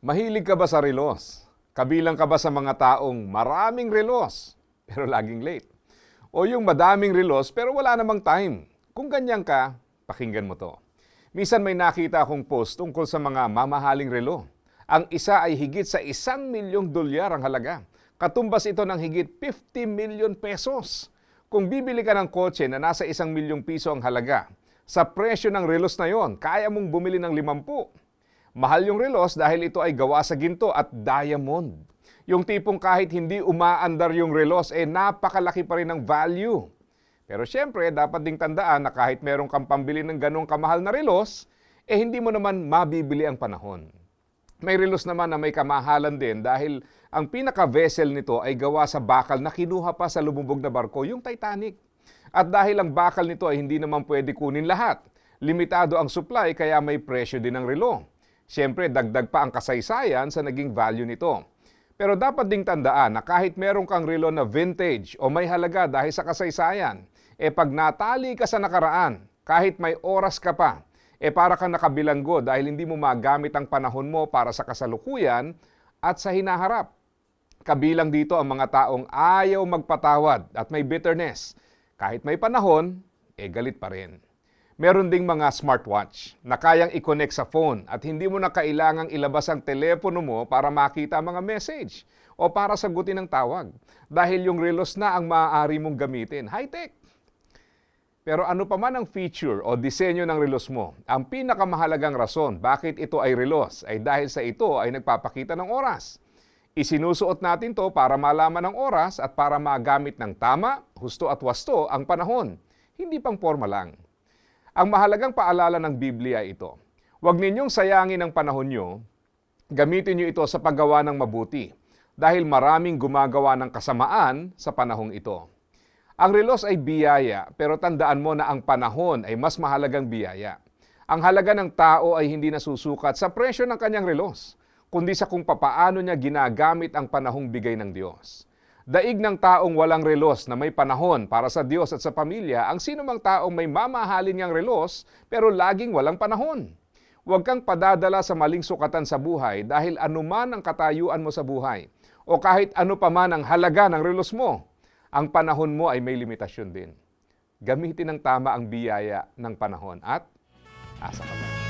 Mahilig ka ba sa relos? Kabilang ka ba sa mga taong maraming relos pero laging late? O yung madaming relos pero wala namang time? Kung ganyan ka, pakinggan mo to. Misan may nakita akong post tungkol sa mga mamahaling relo. Ang isa ay higit sa isang milyong dolyar ang halaga. Katumbas ito ng higit 50 million pesos. Kung bibili ka ng kotse na nasa isang milyong piso ang halaga, sa presyo ng relos na yon, kaya mong bumili ng 50. Mahal yung relos dahil ito ay gawa sa ginto at diamond. Yung tipong kahit hindi umaandar yung relos, eh napakalaki pa rin ng value. Pero syempre, dapat ding tandaan na kahit meron kang pambili ng ganong kamahal na relos, eh hindi mo naman mabibili ang panahon. May relos naman na may kamahalan din dahil ang pinaka-vessel nito ay gawa sa bakal na kinuha pa sa lumubog na barko, yung Titanic. At dahil ang bakal nito ay hindi naman pwede kunin lahat, limitado ang supply kaya may presyo din ang relo. Siyempre, dagdag pa ang kasaysayan sa naging value nito. Pero dapat ding tandaan na kahit meron kang relo na vintage o may halaga dahil sa kasaysayan, e pag natali ka sa nakaraan, kahit may oras ka pa, e para kang nakabilanggo dahil hindi mo magamit ang panahon mo para sa kasalukuyan at sa hinaharap. Kabilang dito ang mga taong ayaw magpatawad at may bitterness. Kahit may panahon, e galit pa rin. Meron ding mga smartwatch na kayang i-connect sa phone at hindi mo na kailangang ilabas ang telepono mo para makita ang mga message o para sagutin ang tawag dahil yung relos na ang maaari mong gamitin. High-tech. Pero ano pa man ang feature o disenyo ng relos mo, ang pinakamahalagang rason bakit ito ay relos ay dahil sa ito ay nagpapakita ng oras. Isinusuot natin to para malaman ang oras at para magamit ng tama, husto at wasto ang panahon, hindi pang forma lang. Ang mahalagang paalala ng Biblia ito. Huwag ninyong sayangin ang panahon nyo, gamitin nyo ito sa paggawa ng mabuti dahil maraming gumagawa ng kasamaan sa panahong ito. Ang relos ay biyaya, pero tandaan mo na ang panahon ay mas mahalagang biyaya. Ang halaga ng tao ay hindi nasusukat sa presyo ng kanyang relos, kundi sa kung papaano niya ginagamit ang panahong bigay ng Diyos. Daig ng taong walang relos na may panahon para sa Diyos at sa pamilya ang sinumang taong may mamahalin niyang relos pero laging walang panahon. Huwag kang padadala sa maling sukatan sa buhay dahil anuman ang katayuan mo sa buhay o kahit ano pa man ang halaga ng relos mo, ang panahon mo ay may limitasyon din. Gamitin ng tama ang biyaya ng panahon at asa ka ba?